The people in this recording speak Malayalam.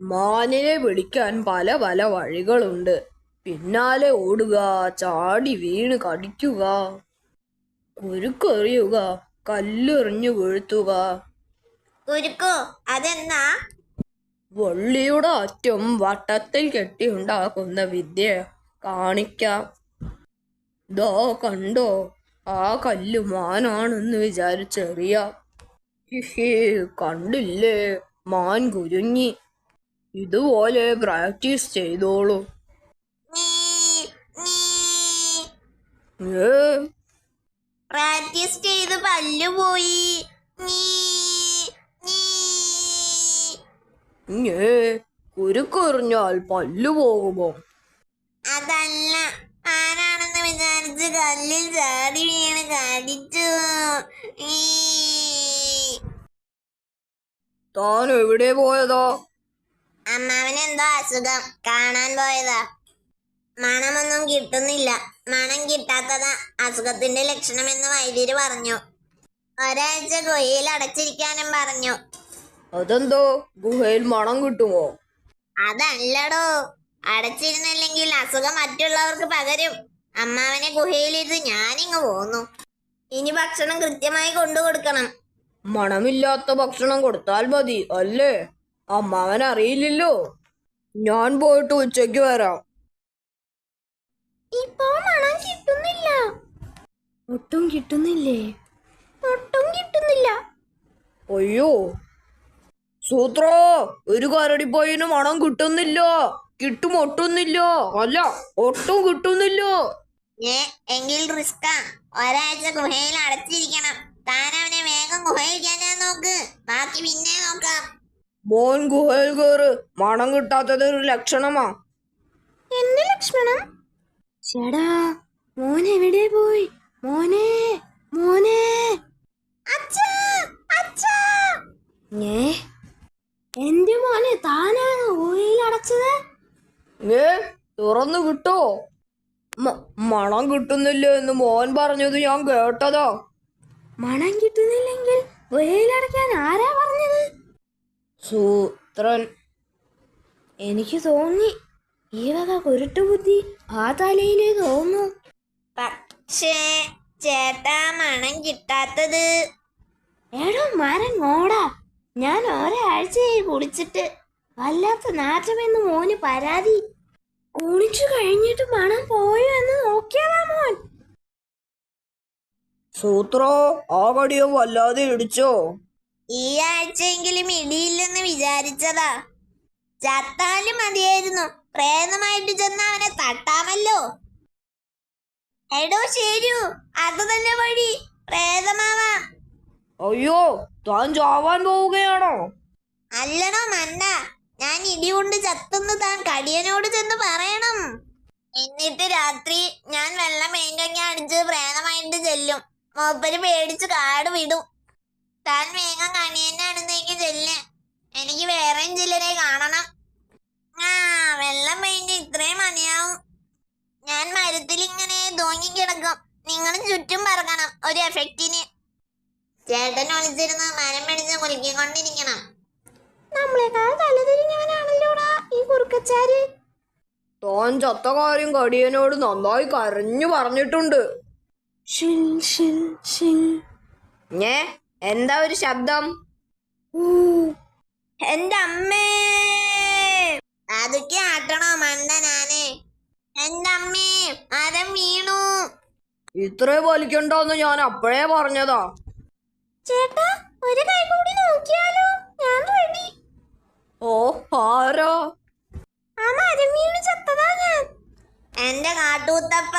മാനിനെ വിളിക്കാൻ പല പല വഴികളുണ്ട്. പിന്നാലെ ഓടുക ചാടി വീണ് കടിക്കുക കുരുക്കെറിയുക കല്ലെറിഞ്ഞു വീഴ്ത്തുക. കുരുക്കു? അതെന്നാ? വള്ളിയുടെ അറ്റം വട്ടത്തിൽ കെട്ടിയുണ്ടാക്കുന്ന വിദ്യ കാണിക്കാം. ദോ കണ്ടോ? ആ കല്ല് മാനാണെന്ന് വിചാരിച്ചെറിയാം. കണ്ടില്ലേ? മാൻ കുരുങ്ങി. ഇതുപോലെ പ്രാക്ടീസ് ചെയ്തോളൂ. പ്രാക്ടീസ് ചെയ്ത് പല്ലു പോയി. കുരുക്കെറിഞ്ഞാൽ പല്ലു പോകുമോ? അതല്ല ആരാണെന്ന് വിചാരിച്ച് കല്ലിൽ ചാടി വീണ് കടിച്ചു. താൻ എവിടെ പോയതാ? അമ്മാവന് എന്തോ അസുഖം. കാണാൻ പോയതാ. മണമൊന്നും കിട്ടുന്നില്ല. മണം കിട്ടാത്തതാ അസുഖത്തിന്റെ ലക്ഷണമെന്ന് വൈദ്യര് പറഞ്ഞു. ഒരാഴ്ച ഗുഹയിൽ അടച്ചിരിക്കാനും പറഞ്ഞു. അതെന്തോ? ഗുഹയിൽ മണം കിട്ടുമോ? അതല്ലടോ. അടച്ചിരുന്നില്ലെങ്കിൽ അസുഖം മറ്റുള്ളവർക്ക് പകരും. അമ്മാവനെ ഗുഹയിലിരുന്ന് ഞാനിങ്ങ് പോന്നു. ഇനി ഭക്ഷണം കൃത്യമായി കൊണ്ടു കൊടുക്കണം മണമില്ലാത്ത ഭക്ഷണം കൊടുത്താൽ മതി അല്ലേ? അമ്മാവൻ അറിയില്ലല്ലോ. ഞാൻ പോയിട്ട് ഉച്ചയ്ക്ക് വരാം. ഇപ്പോ മണം കിട്ടുന്നില്ല. ഒട്ടും കിട്ടുന്നില്ലേ? ഒട്ടും കിട്ടുന്നില്ല. അയ്യോ. സൂത്രോ ഒരു കരടി പോയിന് മണം കിട്ടുന്നില്ല. കിട്ടും ഒട്ടുന്നില്ല. അല്ല ഒട്ടും കിട്ടുന്നില്ല. എങ്കിൽ റിസ്കാ ഒരാഴ്ച ഗുഹയിൽ അടച്ചിരിക്കണം. താൻ അവനെ വേഗം ഗുഹയിൽ കയറ്റാൻ നോക്ക്. ബാക്കി പിന്നെ നോക്കാം. മോൻ ഗുഹയിൽ കയറ് മണം കിട്ടാത്തത് ഒരു ലക്ഷണമാ. എന്ത് ലക്ഷ്മണം ചേടാ മോൻ എവിടെ പോയി? മോനെ മോനെ. ഏ എന്റെ മോനെ താനാണ് ഗുഹയിൽ അടച്ചത്? ഏ തുറന്നു കിട്ടോ? മണം കിട്ടുന്നില്ല എന്ന് മോൻ പറഞ്ഞത് ഞാൻ കേട്ടതാ. മണം കിട്ടുന്നില്ലെങ്കിൽ ഗുഹയിൽ അടയ്ക്കാൻ ആരാ പറഞ്ഞത്? സൂത്രൻ എനിക്ക് തോന്നി ഈ വക കുരുട്ടുബുദ്ധി ആ തലയിലേ തോന്നു. പക്ഷേ ചേട്ടാ മണം കിട്ടാത്തത്. എടോ മരം ഓടാ. ഞാൻ ഒരാഴ്ചയായി കുളിച്ചിട്ട് വല്ലാത്ത നാറ്റമെന്ന് മോന് പരാതി. കുളിച്ചു കഴിഞ്ഞിട്ട് മണം പോയോ എന്ന് നോക്കിയതാ മോൻ. സൂത്രോ ആ കടിയോ വല്ലാതെ ഇടിച്ചോ? ഈ ആഴ്ചയെങ്കിലും ഇടിയില്ലെന്ന് വിചാരിച്ചതാ. ചത്താലും മതിയായിരുന്നു. പ്രേതമായിട്ട് ചെന്ന് അവനെ തട്ടാമല്ലോ. എടോ ശരു അത് തന്നെ വഴി. പ്രേതമാവാം. അയ്യോ താൻ ചാവാൻ പോവുകയാണോ? അല്ലടോ മണ്ട. ഞാൻ ഇടി കൊണ്ട് ചത്തുന്ന് താൻ കടിയനോട് ചെന്ന് പറയണം. എന്നിട്ട് രാത്രി ഞാൻ വെള്ളം മേങ്കങ്ങ അടിച്ച് പ്രേതമായിട്ട് ചെല്ലും. മൂപ്പര് പേടിച്ച് കാട് വിടും. താൻ വേഗം കണിയന്റെ അടുത്തേക്ക് ചെല്ല്. എനിക്ക് വേറെയും ചിലരെ കാണണം. ആ വെള്ളം പെയിന്റ് ഇത്രയും മതിയാവും. ഞാൻ മരത്തിൽ ഇങ്ങനെ തൂങ്ങിക്കിടക്കും. നിങ്ങളും ചുറ്റും പറക്കണം ഒരു എഫക്റ്റിന്. ചേട്ടൻ ഒളിച്ചിരുന്ന് മരം പിടിച്ച് കുലുക്കിക്കൊണ്ടിരിക്കണം നമ്മളെക്കാൾ തലതിരിഞ്ഞവനാണല്ലോടാ ഈ കുറുക്കച്ചാര്. താൻ ചത്ത കാര്യം കടിയനോട് നന്നായി കരഞ്ഞു പറഞ്ഞിട്ടുണ്ട്. ഞേ എന്താ ഒരു ശബ്ദം? എന്റെ അമ്മേ. അതൊക്കെ ആട്ടണോ മണ്ടനാനെ എന്റെ അമ്മേ മരം വീണു. ഇത്രേ വലിക്കണ്ടോന്ന് ഞാൻ അപ്പോഴേ പറഞ്ഞതാ. ചേട്ടാ ഒരു കൈ കൂടി നോക്കിയാലോ? ഞാൻ റെഡി ഓ ആരോ? ആ മരം വീണു ചത്തതാ ഞാൻ. എന്റെ കാട്ടൂത്തപ്പ